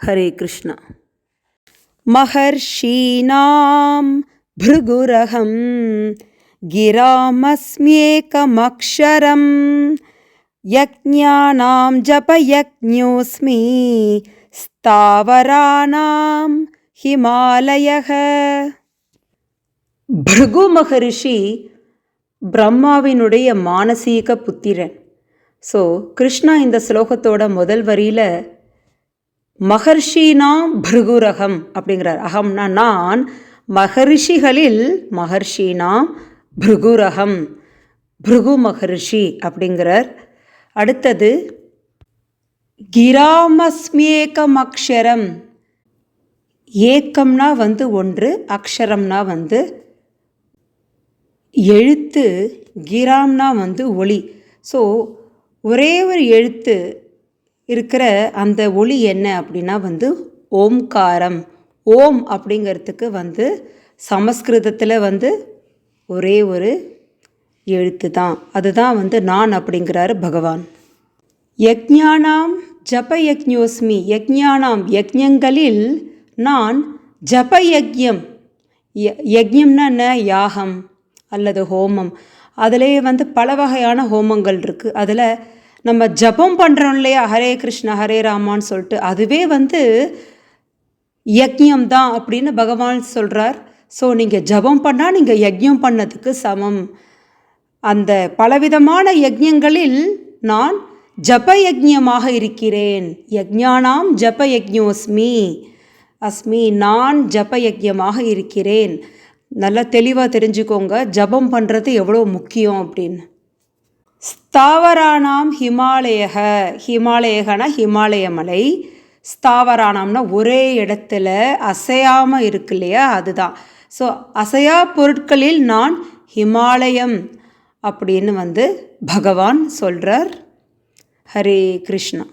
हरे कृष्ण महर्षीणां भृगुरहं गिरामस्म्येकमक्षरं यज्ञानां जपयज्ञोऽस्मि ஸ்தாவராணாம் ஹிமாலயக பிருகு மகரிஷி பிரம்மாவினுடைய மானசீக புத்திரன் ஸோ கிருஷ்ணா இந்த ஸ்லோகத்தோட முதல் வரியில் மகர்ஷினா பிருகுரகம் அப்படிங்கிறார். அகம்னா நான் மகரிஷிகளில் மகர்ஷினா பிருகுரகம் பிருகு மகரிஷி அப்படிங்கிறார். அடுத்தது கிராமஸ்மியேகம் அக்ஷரம் ஏக்கம்னா வந்து ஒன்று அக்ஷரம்னா வந்து எழுத்து கிராம்னா வந்து ஒளி. ஸோ ஒரே ஒரு எழுத்து இருக்கிற அந்த ஒளி என்ன அப்படின்னா வந்து ஓம்காரம். ஓம் அப்படிங்கிறதுக்கு வந்து சமஸ்கிருதத்தில் வந்து ஒரே ஒரு எழுத்து தான். அதுதான் வந்து நான் அப்படிங்கிறாரு பகவான். யக்ஞானாம் ஜப யக்ஞோஸ்மி யக்ஞானாம் யக்ஞங்களில் நான் ஜப யக்ஞம் யக்ஞம்னா என்ன? யாகம் அல்லது ஹோமம். அதிலே வந்து பல வகையான ஹோமங்கள் இருக்குது அதில் நம்ம ஜபம் பண்ணுறோம் இல்லையா? ஹரே கிருஷ்ண ஹரே ராமான்னு சொல்லிட்டு. அதுவே வந்து யக்ஞம் தான் அப்படின்னு பகவான் சொல்கிறார் ஸோ நீங்கள் ஜபம் பண்ணால் நீங்கள் யக்ஞம் பண்ணதுக்கு சமம். அந்த பலவிதமான யக்ஞங்களில் நான் ஜபயஜ்யமாக இருக்கிறேன். யஜ்ஞானாம் ஜபயஜ்யோஸ்மி அஸ்மி நான் ஜபயஜ்யமாக இருக்கிறேன். நல்லா தெளிவாக தெரிஞ்சுக்கோங்க. ஜபம் பண்ணுறது எவ்வளோ முக்கியம் அப்படின்னு. ஸ்தாவரானாம் ஹிமாலயக. ஹிமாலயகனா ஹிமாலயமலை. ஸ்தாவரானாம்னா ஒரே இடத்துல அசையாமல் இருக்கு இல்லையா? அதுதான். ஸோ அசையா பொருட்களில் நான் ஹிமாலயம் அப்படின்னு வந்து பகவான் சொல்கிறார் ஹரே கிருஷ்ணா.